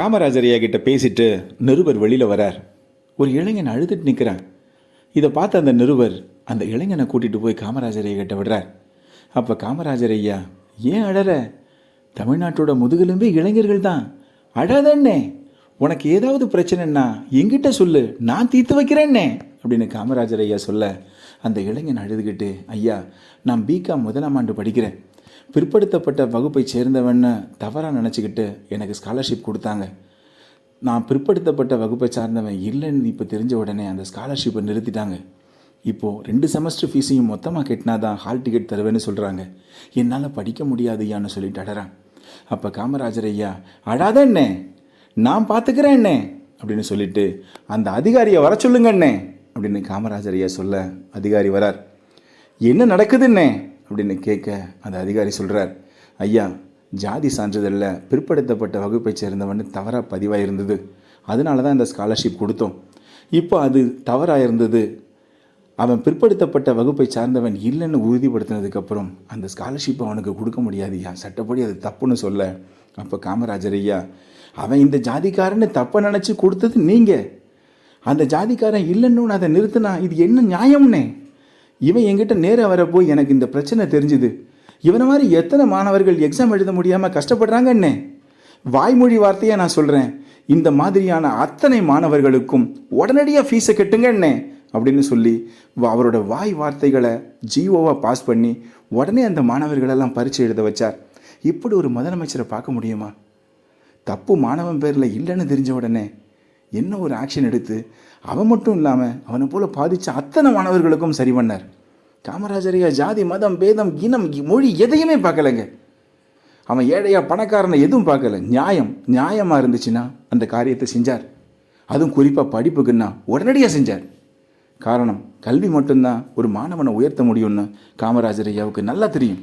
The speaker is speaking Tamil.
காமராஜர் ஐயா கிட்ட பேசிட்டு நிருபர் வெளியில் வரார். ஒரு இளைஞன் அழுதுட்டு நிற்கிறான் இதை பார்த்த அந்த நிருபர் அந்த இளைஞனை கூட்டிகிட்டு போய் காமராஜர் ஐயா கிட்ட விடுறார். அப்போ காமராஜர் ஐயா ஏன் அழற? தமிழ்நாட்டோட முதுகெலும்பே இளைஞர்கள் தான். அழாதண்ணே உனக்கு ஏதாவது பிரச்சனைன்னா என்கிட்ட சொல்லு. நான் தீர்த்து வைக்கிறேன்னே. அப்படின்னு காமராஜர் ஐயா சொல்ல அந்த இளைஞன் அழுதுகிட்டு ஐயா நான் பிகாம் முதலாம் ஆண்டு படிக்கிறேன். பிற்படுத்தப்பட்ட வகுப்பை சேர்ந்தவன்னு தவறாக நினச்சிக்கிட்டு எனக்கு ஸ்காலர்ஷிப் கொடுத்தாங்க. நான் பிற்படுத்தப்பட்ட வகுப்பை சார்ந்தவன் இல்லைன்னு இப்போ தெரிஞ்ச உடனே அந்த ஸ்காலர்ஷிப்பை நிறுத்திட்டாங்க. இப்போது ரெண்டு செமஸ்டர் ஃபீஸையும் மொத்தமாக கட்டினா தான் ஹால் டிக்கெட் தருவேன்னு சொல்கிறாங்க என்னால் படிக்க முடியாதுயான்னு சொல்லிட்டு அடறான். அப்போ காமராஜர் ஐயா அழாத அண்ணே நான் பார்த்துக்கிறேன் அண்ணே அப்படின்னு சொல்லிட்டு அந்த அதிகாரியை வர சொல்லுங்க அண்ணே அப்படின்னு காமராஜர் ஐயா சொல்ல அதிகாரி வரார். என்ன நடக்குதுண்ணே அப்படின்னு கேட்க அந்த அதிகாரி சொல்கிறார் ஐயா ஜாதி சான்றிதழில் பிற்படுத்தப்பட்ட வகுப்பைச் சேர்ந்தவன் தவறாக பதிவாக இருந்தது அதனால தான் இந்த ஸ்காலர்ஷிப் கொடுத்தோம். இப்போ அது தவறாக இருந்தது அவன் பிற்படுத்தப்பட்ட வகுப்பை சார்ந்தவன் இல்லைன்னு உறுதிப்படுத்தினதுக்கப்புறம் அந்த ஸ்காலர்ஷிப் அவனுக்கு கொடுக்க முடியாது ஐயா. சட்டப்படி அது தப்புன்னு சொல்ல. அப்போ காமராஜர் ஐயா அவன் இந்த ஜாதிக்காரன்னு தப்பை நினச்சி கொடுத்தது நீங்கள் அந்த ஜாதிக்காரன் இல்லைன்னு அதை நிறுத்தினா இது என்ன நியாயம்னே? இவன் என்கிட்ட நேராக வரப்போ எனக்கு இந்த பிரச்சனை தெரிஞ்சுது. இவனை மாதிரி எத்தனை மாணவர்கள் எக்ஸாம் எழுத முடியாமல் கஷ்டப்படுறாங்கண்ணே வாய்மொழி வார்த்தையை நான் சொல்கிறேன் இந்த மாதிரியான அத்தனை மாணவர்களுக்கும் உடனடியாக ஃபீஸை கட்டுங்கண்ணே அப்படின்னு சொல்லி அவரோட வாய் வார்த்தைகளை ஜிஓவாக பாஸ் பண்ணி உடனே அந்த மாணவர்களெல்லாம் பரீட்சை எழுத வச்சார். இப்படி ஒரு முதலமைச்சரை பார்க்க முடியுமா? தப்பு மாணவன் பேரில் இல்லைன்னு தெரிஞ்ச உடனே என்ன ஒரு ஆக்ஷன் எடுத்து அவன் மட்டும் இல்லாமல் அவனை போல் பாதித்த அத்தனை மாணவர்களுக்கும் சரி பண்ணார். காமராஜரையா ஜாதி மதம் பேதம் இனம் மொழி எதையுமே பார்க்கலங்க. அவன் ஏழையா பணக்காரனை எதுவும் பார்க்கல. நியாயம் நியாயமாக இருந்துச்சுன்னா அந்த காரியத்தை செஞ்சார். அதுவும் குறிப்பாக படிப்புக்குன்னா உடனடியாக செஞ்சார். காரணம் கல்வி மட்டும்தான் ஒரு மாணவனை உயர்த்த முடியும்னு காமராஜர் ஐயாவுக்கு நல்லா தெரியும்.